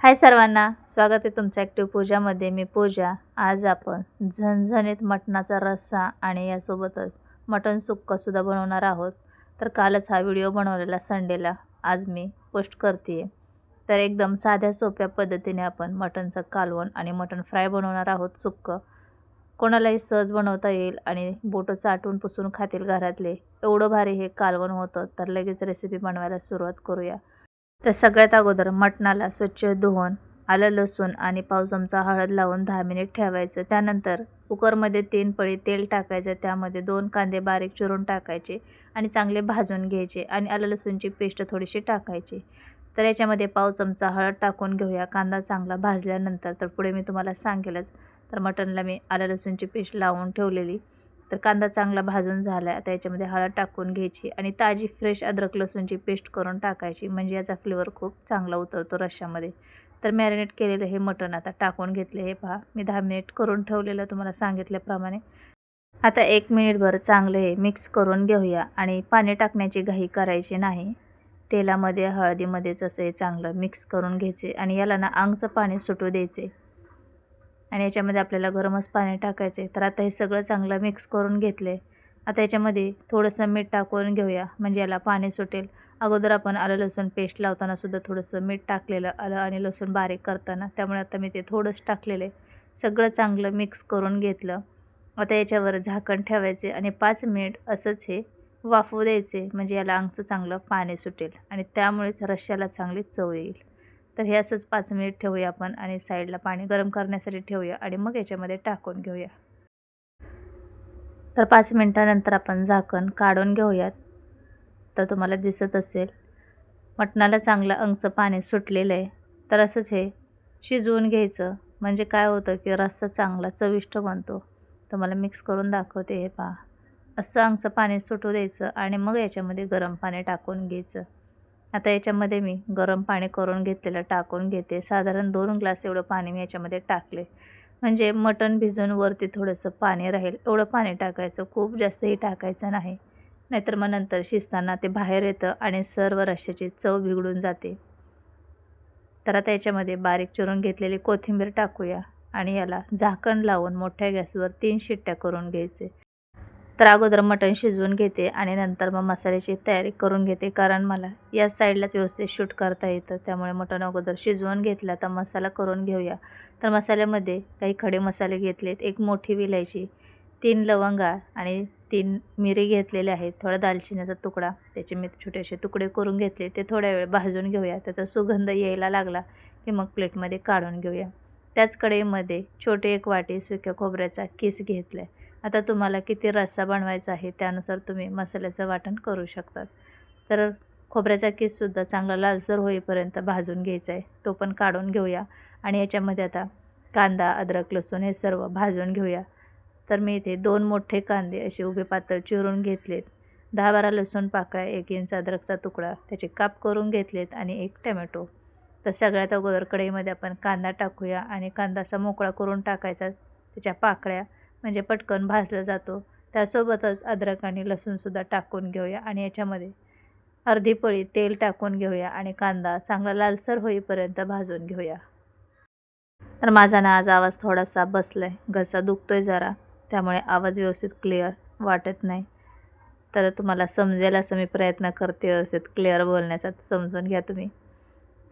हाय सर्वांना स्वागत आहे तुमचं ॲक्टिव्ह पूजामध्ये. मी पूजा. आज आपण झणझणीत मटणाचा रस्सा आणि यासोबतच मटण सुक्कासुद्धा बनवणार आहोत. तर कालच हा व्हिडिओ बनवलेला संडेला. आज मी पोस्ट करते तर एकदम साध्या सोप्या पद्धतीने आपण मटणचं कालवण आणि मटण फ्राय बनवणार आहोत सुक्कं. कोणालाही सहज बनवता येईल आणि बोटं चाटून पुसून खातील घरातले. एवढं भारी हे कालवण होतं तर लगेच रेसिपी बनवायला सुरुवात करूया. तर सगळ्यात अगोदर मटणाला स्वच्छ धुवून आलं लसूण आणि पाव चमचा हळद लावून दहा मिनिट ठेवायचं. त्यानंतर कुकरमध्ये तीन पळी तेल टाकायचं. त्यामध्ये दोन कांदे बारीक चिरून टाकायचे आणि चांगले भाजून घ्यायचे आणि आलं लसूणची पेस्ट थोडीशी टाकायची. तर याच्यामध्ये पाव चमचा हळद टाकून घेऊया. कांदा चांगला भाजल्यानंतर तर पुढे मी तुम्हाला सांगेलच. तर मटणला मी आलं लसूणची पेस्ट लावून ठेवलेली. तर कांदा चांगला भाजून झाला आता याच्यामध्ये हळद टाकून घ्यायची आणि ताजी फ्रेश अद्रक लसूणची पेस्ट करून टाकायची म्हणजे याचा फ्लेवर खूप चांगला उतरतो रश्श्यामध्ये. तर मॅरिनेट केलेलं हे मटण आता टाकून घेतले हे पहा. मी दहा मिनिट करून ठेवलेलं तुम्हाला सांगितल्याप्रमाणे. आता एक मिनिटभर चांगले हे मिक्स करून घेऊया आणि पाणी टाकण्याची घाई करायची नाही. तेलामध्ये हळदीमध्येच असं हे चांगलं मिक्स करून घ्यायचे आणि याला ना आंगचं पाणी सुटू द्यायचे. आणि याच्यामध्ये आपल्याला गरमच पाणी टाकायचे तर आता हे सगळं चांगलं मिक्स करून घेतले आता याच्यामध्ये थोडंसं मीठ टाकून घेऊया म्हणजे याला पाणी सुटेल. अगोदर आपण आलं लसूण पेस्ट लावताना सुद्धा थोडंसं मीठ टाकलेलं आलं आणि लसूण बारीक करताना. त्यामुळे आता मी ते थोडंच टाकलेलं सगळं चांगलं मिक्स करून घेतलं. आता याच्यावर झाकण ठेवायचे आणि पाच मिनिट असंच हे वाफवू द्यायचे म्हणजे याला अंगचं चांगलं पाणी सुटेल आणि त्यामुळेच रश्श्याला चांगली चव येईल. तर हे असंच पाच मिनिट ठेवूया आपण आणि साईडला पाणी गरम करण्यासाठी ठेवूया आणि मग याच्यामध्ये टाकून घेऊया. तर पाच मिनटानंतर आपण झाकण काढून घेऊयात. तर तुम्हाला दिसत असेल मटणाला चांगलं अंगचं पाणी सुटलेलं आहे. तर असंच हे शिजवून घ्यायचं. म्हणजे काय होतं की रस्सा चांगला चविष्ट बनतो. तुम्हाला मिक्स करून दाखवते हे पहा. असं अंगचं पाणी सुटू द्यायचं आणि मग याच्यामध्ये गरम पाणी टाकून घ्यायचं. आता याच्यामध्ये मी गरम पाणी करून घेतलेलं टाकून घेते. साधारण दोन ग्लास एवढं पाणी मी याच्यामध्ये टाकले. म्हणजे मटण भिजून वरती थोडंसं पाणी राहील. एवढं पाणी टाकायचं. खूप जास्तही टाकायचं नाही. नाहीतर मग नंतर शिजताना ते बाहेर येतं आणि सर्व रश्याची चव बिघडून जाते. तर आता याच्यामध्ये बारीक चिरून घेतलेली कोथिंबीर टाकूया आणि याला झाकण लावून मोठ्या गॅसवर तीन शिट्ट्या करून घ्यायचे. तर अगोदर मटण शिजवून घेते आणि नंतर मग मसाल्याची तयारी करून घेते. कारण मला या साईडलाच व्यवस्थित शूट करता येतं. त्यामुळे मटण अगोदर शिजवून घेतला. तर मसाला करून घेऊया. तर मसाल्यामध्ये काही खडे मसाले घेतलेत. एक मोठी विलायची तीन लवंगा आणि तीन मिरी घेतलेले आहेत. थोडा दालचिनीचा तुकडा त्याचे मी छोटेसे तुकडे करून घेतले. ते थोड्या वेळ भाजून घेऊया. त्याचा सुगंध यायला लागला की मग प्लेटमध्ये काढून घेऊया. त्याच कढईमध्ये छोटे एक वाटी सुक्या खोबऱ्याचा किस घेतला आहे आता तुम्हाला किती रस्सा बनवायचा आहे त्यानुसार तुम्ही मसाल्याचं वाटण करू शकतात. तर खोबऱ्याचा किससुद्धा चांगला लालसर होईपर्यंत भाजून घ्यायचा आहे. तो पण काढून घेऊया. आणि याच्यामध्ये आता कांदा अद्रक लसूण हे सर्व भाजून घेऊया. तर मी इथे दोन मोठे कांदे असे उभे पातळ चिरून घेतलेत. दहा बारा लसूण पाकळ्या एक इंच अद्रकचा तुकडा त्याचे काप करून घेतलेत आणि एक टमॅटो. तर सगळ्यात अगोदर कढईमध्ये आपण कांदा टाकूया आणि कांदा असा मोकळा करून टाकायचा त्याच्या पाकळ्या. म्हणजे पटकन भाजला जातो. त्यासोबतच अद्रक आणि लसूणसुद्धा टाकून घेऊया आणि याच्यामध्ये अर्धी पळी तेल टाकून घेऊया आणि कांदा चांगला लालसर होईपर्यंत भाजून घेऊया. तर माझा ना आज आवाज थोडासा बसला आहे घसा दुखतोय जरा. त्यामुळे आवाज व्यवस्थित क्लिअर वाटत नाही. तर तुम्हाला समजेल असं मी प्रयत्न करते व्यवस्थित क्लिअर बोलण्याचा. समजून घ्या तुम्ही.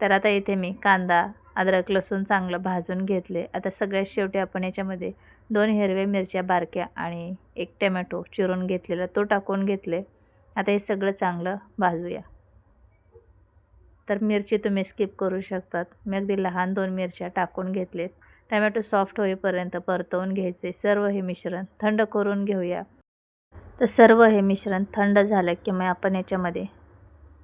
तर आता इथे मी कांदा अद्रक लसूण चांगलं भाजून घेतले. आता सगळ्यात शेवटी आपण याच्यामध्ये दोन हिरव्या मिरच्या बारक्या आणि एक टमॅटो चिरून घेतलेला तो टाकून घेतले. आता हे सगळं चांगलं भाजूया. तर मिरची तुम्ही स्किप करू शकतात. मी अगदी लहान दोन मिरच्या टाकून घेतलेत. टमॅटो सॉफ्ट होईपर्यंत परतवून घ्यायचे. सर्व हे मिश्रण थंड करून घेऊया. तर सर्व हे मिश्रण थंड झालं की मग आपण याच्यामध्ये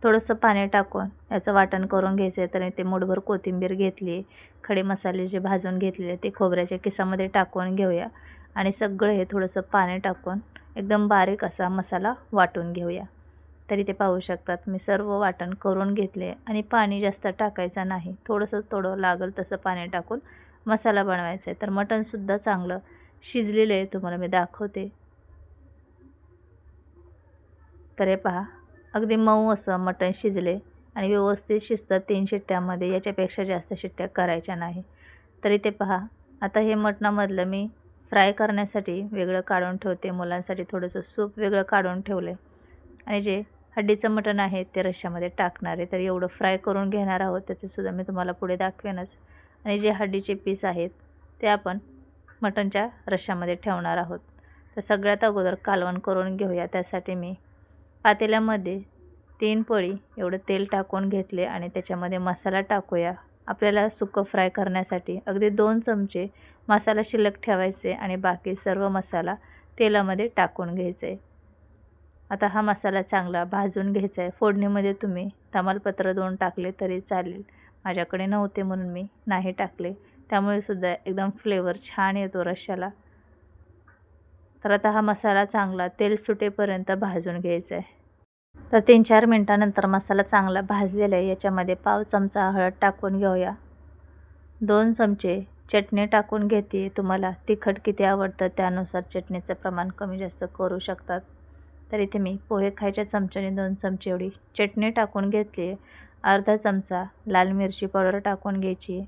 थोडंसं पाणी टाकून याचं वाटण करून घ्यायचं. आहे तर ते मुठभर कोथिंबीर घेतली खडे मसाले जे भाजून घेतलेले ते खोबऱ्याच्या किसामध्ये टाकून घेऊया आणि सगळं हे थोडंसं पाणी टाकून एकदम बारीक असा मसाला वाटून घेऊया. तरी ते पाहू शकतात मी सर्व वाटण करून घेतले आणि पाणी जास्त टाकायचं नाही. थोडंसं थोडं लागल तसं पाणी टाकून मसाला बनवायचा आहे. तर मटणसुद्धा चांगलं शिजलेलं आहे तुम्हाला मी दाखवते. तर हे पहा अगदी मऊ असं मटण शिजले आणि व्यवस्थित शिजतं तीन शिट्ट्यामध्ये याच्यापेक्षा जास्त शिट्ट्या करायच्या नाही. तरी ते पहा आता हे मटणामधलं मी फ्राय करण्यासाठी वेगळं काढून ठेवते मुलांसाठी थोडंसं सूप वेगळं काढून ठेवलं. आहे आणि जे हड्डीचं मटण आहे ते रश्श्यामध्ये टाकणार आहे तर एवढं फ्राय करून घेणार आहोत त्याचंसुद्धा मी तुम्हाला पुढे दाखवेनच. आणि जे हड्डीचे पीस आहेत ते आपण मटणच्या रश्श्यामध्ये ठेवणार आहोत. तर सगळ्यात अगोदर कालवण करून घेऊया त्यासाठी मी पातेल्यामध्ये तीन पळी एवढं तेल टाकून घेतले आणि त्याच्यामध्ये मसाला टाकूया. आपल्याला सुकं फ्राय करण्यासाठी अगदी दोन चमचे मसाला शिल्लक ठेवायचे आणि बाकी सर्व मसाला तेलामध्ये टाकून घ्यायचा. आहे आता हा मसाला चांगला भाजून घ्यायचा आहे फोडणीमध्ये तुम्ही तमालपत्र दोन टाकले तरी चालेल. माझ्याकडे नव्हते म्हणून मी नाही टाकले. त्यामुळे सुद्धा एकदम फ्लेवर छान येतो रश्याला तर आता हा मसाला चांगला तेल सुटेपर्यंत भाजून घ्यायचा आहे. तर तीन चार मिनटानंतर मसाला चांगला भाजलेला आहे. याच्यामध्ये पाव चमचा हळद टाकून घेऊया. दोन चमचे चटणी टाकून घेते तुम्हाला. तिखट किती आवडतं त्यानुसार चटणीचं प्रमाण कमी जास्त करू शकतात. तर इथे मी पोहे खायच्या चमच्याने दोन चमचे एवढी चटणी टाकून घेतली अर्धा चमचा लाल मिरची पावडर टाकून घ्यायची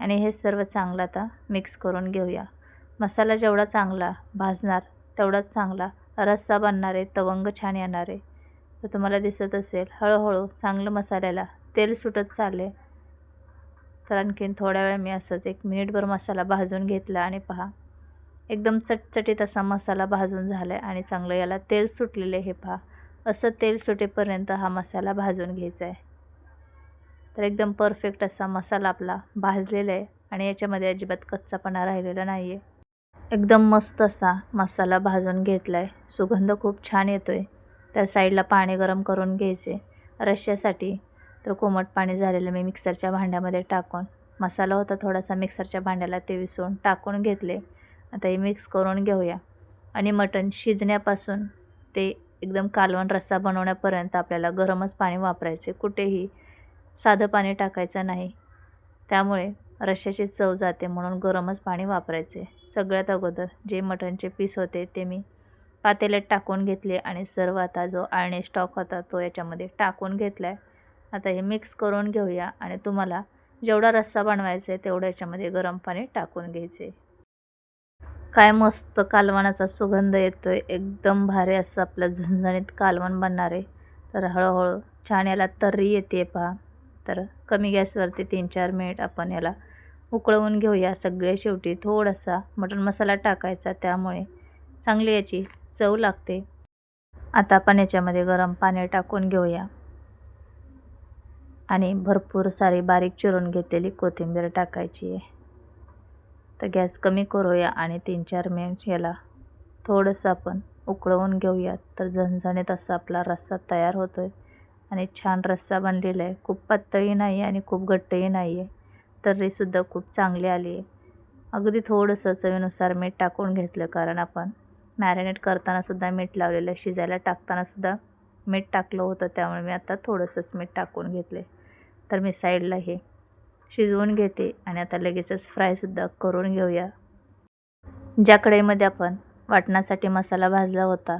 आणि हे सर्व चांगलं आता मिक्स करून घेऊया. मसाला जेवढा चांगला भाजणार तेवढाच चांगला रस्सा बनणार आहे तवंग छान येणार आहे. तर तुम्हाला दिसत असेल हळूहळू चांगलं मसाल्याला तेल सुटत चालले तर आणखीन थोड्या वेळ मी असंच एक मिनिटभर मसाला भाजून घेतला आणि पहा. एकदम चटचटीत असा मसाला भाजून झाला आहे आणि चांगलं याला तेल सुटलेलं हे पहा. असं तेल सुटेपर्यंत हा मसाला भाजून घ्यायचा आहे. तर एकदम परफेक्ट असा मसाला आपला भाजलेला आहे आणि याच्यामध्ये अजिबात कच्चापणा राहिलेला नाही आहे एकदम मस्त असा मसाला भाजून घेतला आहे सुगंध खूप छान येतो आहे त्या साईडला पाणी गरम करून घ्यायचे. रश्श्यासाठी. तर कोमट पाणी झालेलं मी मिक्सरच्या भांड्यामध्ये टाकून. मसाला होता थोडासा मिक्सरच्या भांड्याला ते विसून टाकून घेतले. आता हे मिक्स करून घेऊया. आणि मटण शिजण्यापासून ते एकदम कालवण रस्सा बनवण्यापर्यंत आपल्याला गरमच पाणी वापरायचे. कुठेही साधं पाणी टाकायचं नाही. त्यामुळे रश्श्याची चव जाते म्हणून गरमच पाणी वापरायचे. सगळ्यात अगोदर जे मटणचे पीस होते ते मी पातेल्यात टाकून घेतले आणि सर्व आता जो आळणी स्टॉक होता तो याच्यामध्ये टाकून घेतला आहे आता हे मिक्स करून घेऊया आणि तुम्हाला जेवढा रस्सा बनवायचा आहे तेवढं याच्यामध्ये गरम पाणी टाकून घ्यायचे. काय मस्त कालवणाचा सुगंध येतो आहे एकदम भारी असं आपलं झणझणीत कालवण बनणार आहे. तर हळूहळू छान याला तर्री येते पहा. तर कमी गॅसवरती तीन चार मिनिट आपण याला उकळवून घेऊया सगळे शेवटी. थोडासा मटण मसाला टाकायचा त्यामुळे. चांगली याची चव लागते. आता आपण याच्यामध्ये गरम पाणी टाकून घेऊया. आणि भरपूर सारी बारीक चिरून घेतलेली कोथिंबीर टाकायची आहे. तर गॅस कमी करूया आणि तीन चार मिनिट याला थोडंसं आपण उकळवून घेऊया. तर झणझणीत असा आपला रस्सा तयार होतो आहे आणि छान रस्सा बनलेला आहे. खूप पातळी नाही आहे आणि खूप घट्टही नाही आहे तर्रीसुद्धा खूप चांगली आली. आहे अगदी थोडंसं चवीनुसार मीठ टाकून घेतलं कारण आपण मॅरिनेट करतानासुद्धा मीठ लावलेलं शिजायला टाकतानासुद्धा मीठ टाकलं होतं त्यामुळे मी आता थोडंसंच मीठ टाकून घेतले. तर मी साईडला हे शिजवून घेते आणि आता लगेचच फ्रायसुद्धा करून घेऊया. ज्या कढईमध्ये आपण वाटणासाठी मसाला भाजला होता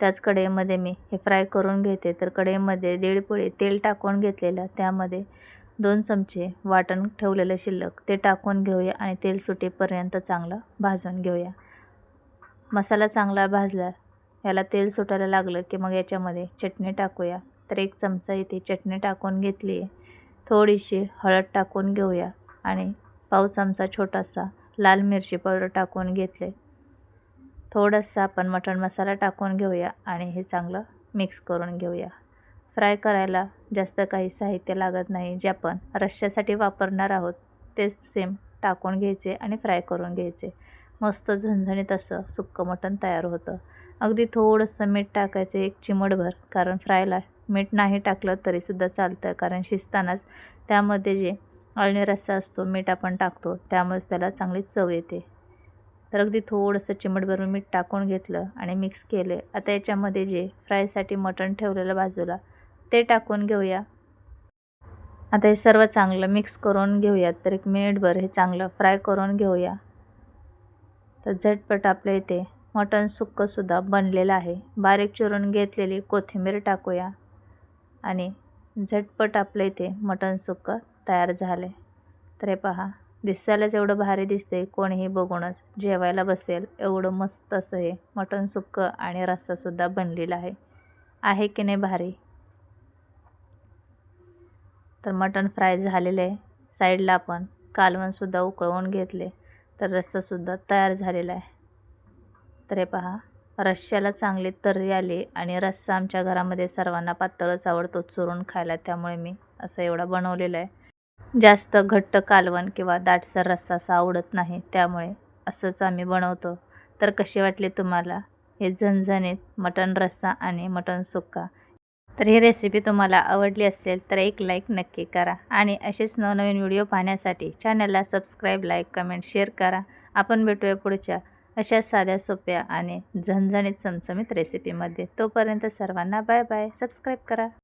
त्याच कढईमध्ये मी हे फ्राय करून घेते. तर कढईमध्ये दीड पोळी तेल टाकून घेतलेलं त्यामध्ये दोन चमचे वाटण ठेवलेलं शिल्लक. ते टाकून घेऊया आणि तेल सुटेपर्यंत चांगलं भाजून घेऊया. मसाला चांगला भाजला याला तेल सुटायला लागलं की मग याच्यामध्ये चटणी टाकूया. तर एक चमचा इथे चटणी टाकून घेतली आहे. थोडीशी हळद टाकून घेऊया आणि पाव चमचा छोटासा लाल मिरची पावडर टाकून घेतले. थोडासा आपण मटण मसाला टाकून घेऊया आणि हे चांगलं मिक्स करून घेऊया. फ्राय करायला जास्त काही साहित्य लागत नाही जे आपण रश्श्यासाठी वापरणार आहोत तेच सेम टाकून घ्यायचे आणि फ्राय करून घ्यायचे. मस्त झणझणीत असं सुक्कं मटण तयार होतं. अगदी थोडंसं मीठ टाकायचं एक चिमटभर कारण फ्रायला मीठ नाही टाकलं तरीसुद्धा चालतं कारण शिजतानाच त्यामध्ये जे अळणी रस्सा असतो मीठ आपण टाकतो त्यामुळेच त्याला चांगली चव येते. तर अगदी थोडंसं चिमटभर मीठ टाकून घेतलं आणि मिक्स केले. आता याच्यामध्ये जे फ्रायसाठी मटण ठेवलेलं बाजूला ते टाकून घेऊया. आता हे सर्व चांगलं मिक्स करून घेऊयात तर एक मिनिटभर हे चांगलं फ्राय करून घेऊया. तर झटपट आपल्या इथे मटण सुक्कंसुद्धा बनलेलं आहे. बारीक चिरून घेतलेली कोथिंबीर टाकूया. आणि झटपट आपलं इथे मटण सुक्कं तयार झालं. आहे तर हे पहा दिसायलाच एवढं भारी दिसते कोणीही बघूनच जेवायला बसेल एवढं मस्त असं हे मटण सुक्कं आणि रस्सासुद्धा बनलेला आहे. आहे की नाही भारी? तर मटण फ्राय झालेलं आहे. साईडला आपण कालवणसुद्धा उकळवून घेतले. तर रस्सासुद्धा तयार झालेला आहे. तर हे पहा रश्श्याला चांगली तर्री आली आणि रस्सा आमच्या घरामध्ये सर्वांना पातळच आवडतो चुरून खायला. त्यामुळे मी असं एवढा बनवलेला आहे. जास्त घट्ट कालवण किंवा दाटसर रस्सा असा आवडत नाही. त्यामुळे असंच आम्ही बनवतो. तर कशी वाटली तुम्हाला? हे झणझणीत मटण रस्सा आणि मटण सुक्का. तर ही रेसिपी तुम्हाला आवडली असेल तर एक लाईक नक्की करा. आणि असेच नवनवीन व्हिडिओ पाहण्यासाठी चॅनलला सबस्क्राईब लाईक कमेंट शेअर करा. आपण भेटूया पुढच्या अशा साध्या सोप्या आणि झणझणीत चमचमीत रेसिपीमध्ये तोपर्यंत सर्वांना बाय बाय सबस्क्राईब करा.